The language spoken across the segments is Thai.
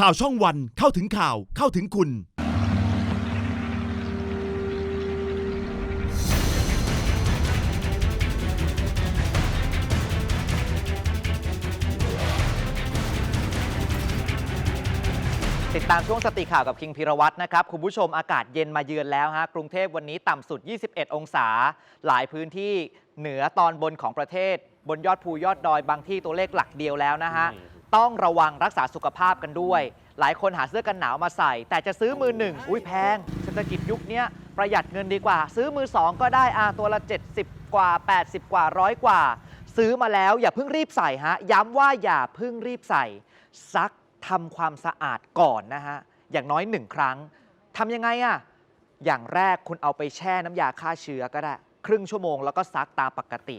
ข่าวช่องวันเข้าถึงข่าวเข้าถึงคุณ ติดตามช่วงสติข่าวกับคิงพิรวัตรนะครับ คุณผู้ชมอากาศเย็นมาเยือนแล้วฮะกรุงเทพวันนี้ต่ำสุด 21 องศา หลายพื้นที่เหนือตอนบนของประเทศ บนยอดภูยอดดอยบางที่ตัวเลขหลักเดียวแล้วนะฮะ ต้องระวังรักษาสุขภาพกันด้วย หลายคนหาเสื้อกันหนาวมาใส่ แต่จะซื้อมือหนึ่งอุ้ยแพงเศรษฐกิจยุคเนี้ยประหยัดเงินดีกว่า ซื้อมือสองก็ได้อาตัวละ 70 กว่า 80 กว่าร้อยกว่า ซื้อมาแล้วอย่าเพิ่งรีบใส่ฮะย้ำว่าอย่าเพิ่งรีบใส่ ซักทำความสะอาดก่อนนะฮะอย่างน้อยหนึ่งครั้งทำยังไงอะอย่างแรกคุณเอาไปแช่น้ำยาฆ่าเชื้อก็ได้ ครึ่งชั่วโมงแล้วก็ซักตามปกติ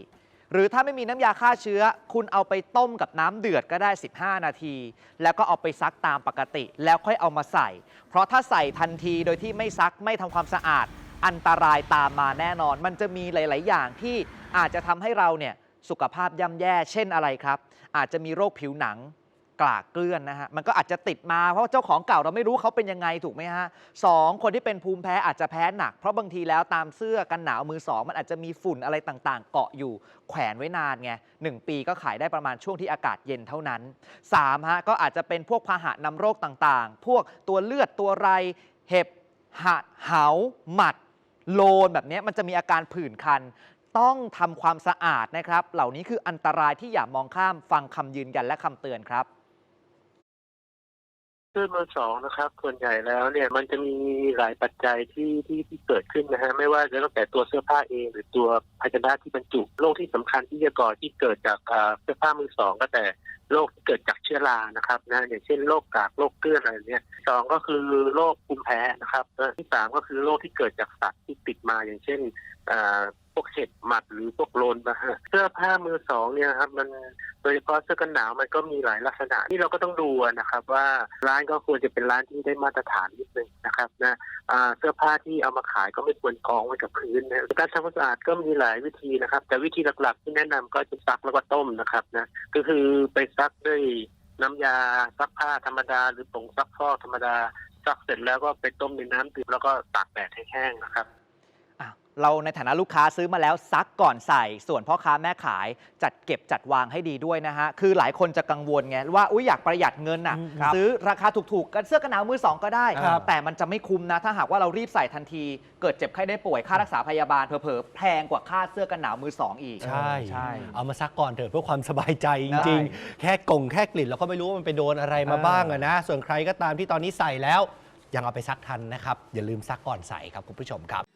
หรือถ้าไม่มีน้ำยาฆ่าเชื้อ คุณเอาไปต้มกับน้ำเดือดก็ได้ 15 นาที แล้วก็เอาไปซักตามปกติ แล้วค่อยเอามาใส่ เพราะถ้าใส่ทันทีโดยที่ไม่ซักไม่ทำความสะอาด อันตรายตามมาแน่นอน มันจะมีหลาย ๆ อย่างที่อาจจะทำให้เราเนี่ยสุขภาพย่ำแย่ เช่นอะไรครับ อาจจะมีโรคผิวหนัง กลากเกลื่อนนะฮะมันก็อาจจะติดมาเพราะเจ้าของเก่าเราไม่รู้เขาเป็นยังไงถูกไหมฮะสองคนที่เป็นภูมิแพ้อาจจะแพ้หนัก เพราะบางทีแล้วตามเสื้อกันหนาวมือสองมันอาจจะมีฝุ่นอะไรต่างๆ เกาะอยู่แขวนไว้นานไงหนึ่งปีก็ขายได้ประมาณช่วงที่อากาศเย็นเท่านั้นสามฮะก็อาจจะเป็นพวกพาหะนำโรคต่างๆ พวกตัวเลือดตัวไรเห็บหะเหาหมัด โลนแบบนี้มันจะมีอาการผื่นคัน ต้องทำความสะอาดนะครับ เหล่านี้คืออันตรายที่อย่ามองข้ามฟังคำยืนยันและคำเตือนครับ เสื้อมือสองนะครับ ส่วนใหญ่แล้วเนี่ยมันจะมีหลายปัจจัยที่ที่ที่เกิดขึ้นนะฮะไม่ว่าจะตั้งแต่ตัวเสื้อผ้าเอง หรือตัวภาชนะที่บรรจุโรคที่สำคัญที่จะก่อที่เกิดจากเสื้อผ้ามือสองก็แต่โรคที่เกิดจากเชื้อรานะครับนะอย่างเช่นโรคกากโรคเกลือนอะไรเนี่ยสองก็คือโรคภูมิแพ้นะครับที่สามก็คือโรคที่เกิดจากสัตว์ที่ติดมาอย่างเช่นอ่า พวกเห็บหมัดหรือพวกโลนนะฮะเสื้อผ้ามือสองเนี่ยครับมันโดยเฉพาะเสื้อกันหนาวมันก็มีหลายลักษณะที่เราก็ต้องดูนะครับ ว่าร้านก็ควรจะเป็นร้านที่ได้มาตรฐานนิดนึงนะครับนะเสื้อผ้าที่เอามาขายก็ไม่ควรกองไว้กับพื้นนะการทำความสะอาดก็มีหลายวิธีนะครับ แต่วิธีหลักๆที่แนะนำก็จะซักแล้วก็ต้มนะครับนะก็คือไปซักด้วยน้ำยาซักผ้าธรรมดา หรือผงซักฟอกธรรมดาซักเสร็จแล้วก็ไปต้มในน้ำดื่มแล้วก็ตากแดดให้แห้งนะครับ เราในฐานะลูกค้าซื้อมาแล้วซักก่อนใส่ ส่วนพ่อค้าแม่ขายจัดเก็บจัดวางให้ดีด้วยนะฮะ คือหลายคนจะกังวลไงว่าอุ้ยอยากประหยัดเงินอะอืมครับซื้อราคาถูกๆกันเสื้อกันหนาวมือสองก็ได้ ครับ แต่มันจะไม่คุ้มนะ ถ้าหากว่าเรารีบใส่ทันที เกิดเจ็บไข้ได้ป่วยค่ารักษาพยาบาลเผลอๆแพงกว่าค่าเสื้อกันหนาวมือสองอีก ใช่ ใช่เอามาซักก่อนเถอะเพื่อความสบายใจจได้ ริงๆ แค่กล่งแค่กลิ่นเราก็ไม่รู้ว่ามันไปโดนอะไรมาเออบ้างอะนะ ส่วนใครก็ตามที่ตอนนี้ใส่แล้ว ยังเอาไปซักทันนะครับ อย่าลืมซักก่อนใส่ครับคุณผู้ชมครับส